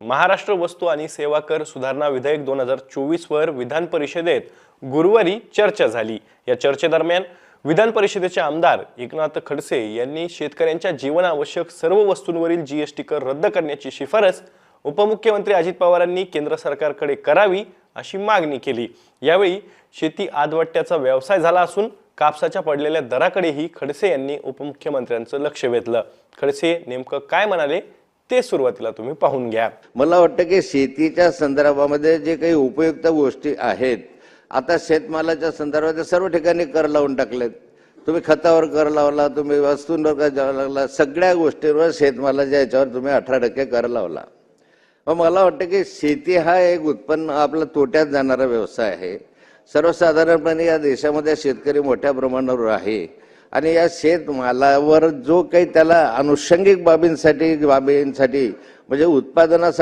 महाराष्ट्र वस्तू आणि सेवा कर सुधारणा विधेयक दोन हजार चोवीसवर विधान परिषदेत गुरुवारी चर्चा झाली. या चर्चेदरम्यान विधान परिषदेचे आमदार एकनाथ खडसे यांनी शेतकऱ्यांच्या जीवनावश्यक सर्व वस्तूंवरील जीएसटी कर रद्द करण्याची शिफारस उपमुख्यमंत्री अजित पवारांनी केंद्र सरकारकडे करावी अशी मागणी केली. यावेळी शेती आदवट्याचा व्यवसाय झाला असून कापसाच्या पडलेल्या दराकडेही खडसे यांनी उपमुख्यमंत्र्यांचं लक्ष वेधलं. खडसे नेमकं काय म्हणाले? ते सुरुवातीला तुम्ही पाहून घ्या. मला वाटतं की शेतीच्या संदर्भामध्ये जे काही उपयुक्त गोष्टी आहेत आता शेतमालाच्या संदर्भात सर्व ठिकाणी कर लावून टाकलेत. तुम्ही खतावर कर लावला तुम्ही वस्तूंवर कर लावला सगळ्या गोष्टींवर शेतमालाच्या याच्यावर तुम्ही अठरा टक्के कर लावला. मग मला वाटतं की शेती हा एक उत्पन्न आपला तोट्यात जाणारा व्यवसाय आहे. सर्वसाधारणपणे या देशामध्ये शेतकरी मोठ्या प्रमाणावर आहे. आणि या शेतमालावर जो काही त्याला अनुषंगिक बाबींसाठी बाबींसाठी म्हणजे उत्पादनासाठी